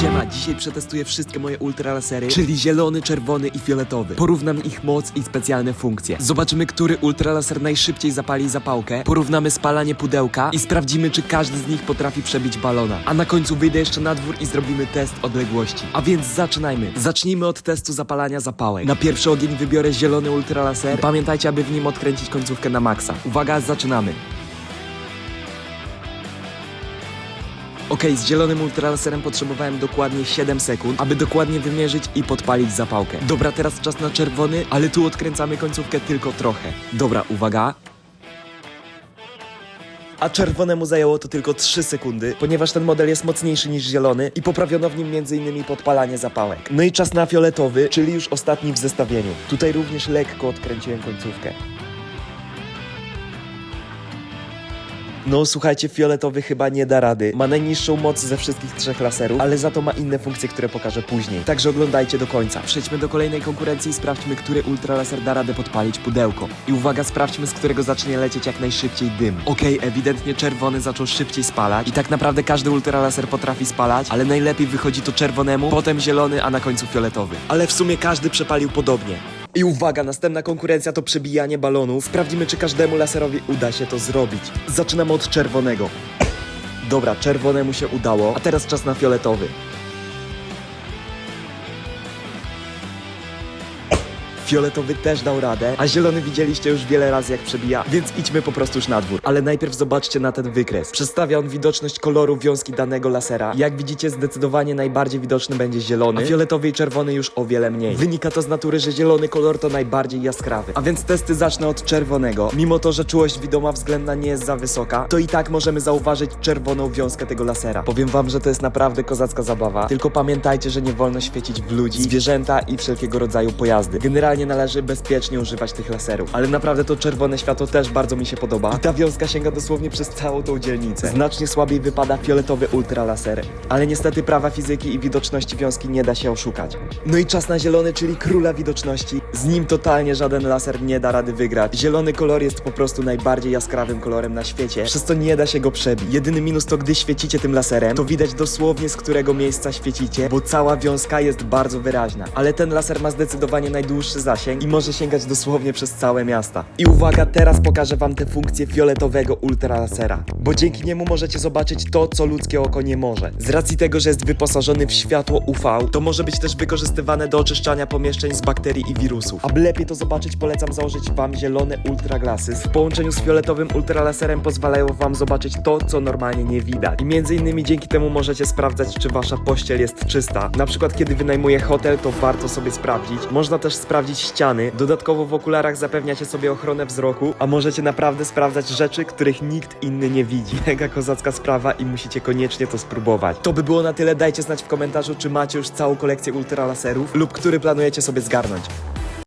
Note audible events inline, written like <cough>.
Siema, dzisiaj przetestuję wszystkie moje ultralasery, czyli zielony, czerwony i fioletowy. Porównam ich moc i specjalne funkcje. Zobaczymy, który ultralaser najszybciej zapali zapałkę, porównamy spalanie pudełka i sprawdzimy, czy każdy z nich potrafi przebić balona. A na końcu wyjdę jeszcze na dwór i zrobimy test odległości. A więc zaczynajmy. Zacznijmy od testu zapalania zapałek. Na pierwszy ogień wybiorę zielony ultralaser. Pamiętajcie, aby w nim odkręcić końcówkę na maksa. Uwaga, zaczynamy. Okej, z zielonym ultralaserem potrzebowałem dokładnie 7 sekund, aby dokładnie wymierzyć i podpalić zapałkę. Dobra, teraz czas na czerwony, ale tu odkręcamy końcówkę tylko trochę. Dobra, uwaga. A czerwonemu zajęło to tylko 3 sekundy, ponieważ ten model jest mocniejszy niż zielony i poprawiono w nim m.in. podpalanie zapałek. No i czas na fioletowy, czyli już ostatni w zestawieniu. Tutaj również lekko odkręciłem końcówkę. No słuchajcie, fioletowy chyba nie da rady. Ma najniższą moc ze wszystkich trzech laserów, ale za to ma inne funkcje, które pokażę później. Także oglądajcie do końca. Przejdźmy do kolejnej konkurencji i sprawdźmy, który ultralaser da radę podpalić pudełko. I uwaga, sprawdźmy, z którego zacznie lecieć jak najszybciej dym. Okej, ewidentnie czerwony zaczął szybciej spalać i tak naprawdę każdy ultralaser potrafi spalać, ale najlepiej wychodzi to czerwonemu, potem zielony, a na końcu fioletowy. Ale w sumie każdy przepalił podobnie. I uwaga, następna konkurencja to przebijanie balonów. Sprawdzimy, czy każdemu laserowi uda się to zrobić. Zaczynamy od czerwonego. Dobra, czerwonemu się udało, a teraz czas na fioletowy. Fioletowy też dał radę, a zielony widzieliście już wiele razy jak przebija, więc idźmy po prostu już na dwór. Ale najpierw zobaczcie na ten wykres. Przedstawia on widoczność koloru wiązki danego lasera. Jak widzicie, zdecydowanie najbardziej widoczny będzie zielony, a fioletowy i czerwony już o wiele mniej. Wynika to z natury, że zielony kolor to najbardziej jaskrawy. A więc testy zacznę od czerwonego. Mimo to, że czułość widoma względna nie jest za wysoka, to i tak możemy zauważyć czerwoną wiązkę tego lasera. Powiem wam, że to jest naprawdę kozacka zabawa. Tylko pamiętajcie, że nie wolno świecić w ludzi, zwierzęta i wszelkiego rodzaju pojazdy. Generalnie należy bezpiecznie używać tych laserów. Ale naprawdę to czerwone światło też bardzo mi się podoba. I ta wiązka sięga dosłownie przez całą tą dzielnicę. Znacznie słabiej wypada fioletowy ultralaser. Ale niestety prawa fizyki i widoczności wiązki nie da się oszukać. No i czas na zielony, czyli króla widoczności. Z nim totalnie żaden laser nie da rady wygrać. Zielony kolor jest po prostu najbardziej jaskrawym kolorem na świecie, przez co nie da się go przebić. Jedyny minus to gdy świecicie tym laserem, to widać dosłownie z którego miejsca świecicie, bo cała wiązka jest bardzo wyraźna. Ale ten laser ma zdecydowanie najdłuższy zasięg i może sięgać dosłownie przez całe miasta. I uwaga, teraz pokażę wam te funkcje fioletowego ultralasera, bo dzięki niemu możecie zobaczyć to, co ludzkie oko nie może. Z racji tego, że jest wyposażony w światło UV, to może być też wykorzystywane do oczyszczania pomieszczeń z bakterii i wirusów. Aby lepiej to zobaczyć, polecam założyć wam zielone ultraglasy. W połączeniu z fioletowym ultralaserem pozwalają wam zobaczyć to, co normalnie nie widać. I między innymi dzięki temu możecie sprawdzać, czy wasza pościel jest czysta. Na przykład, kiedy wynajmuję hotel, to warto sobie sprawdzić. Można też sprawdzić ściany. Dodatkowo w okularach zapewniacie sobie ochronę wzroku, a możecie naprawdę sprawdzać rzeczy, których nikt inny nie widzi. <laughs> Mega kozacka sprawa i musicie koniecznie to spróbować. To by było na tyle. Dajcie znać w komentarzu, czy macie już całą kolekcję ultralaserów lub który planujecie sobie zgarnąć.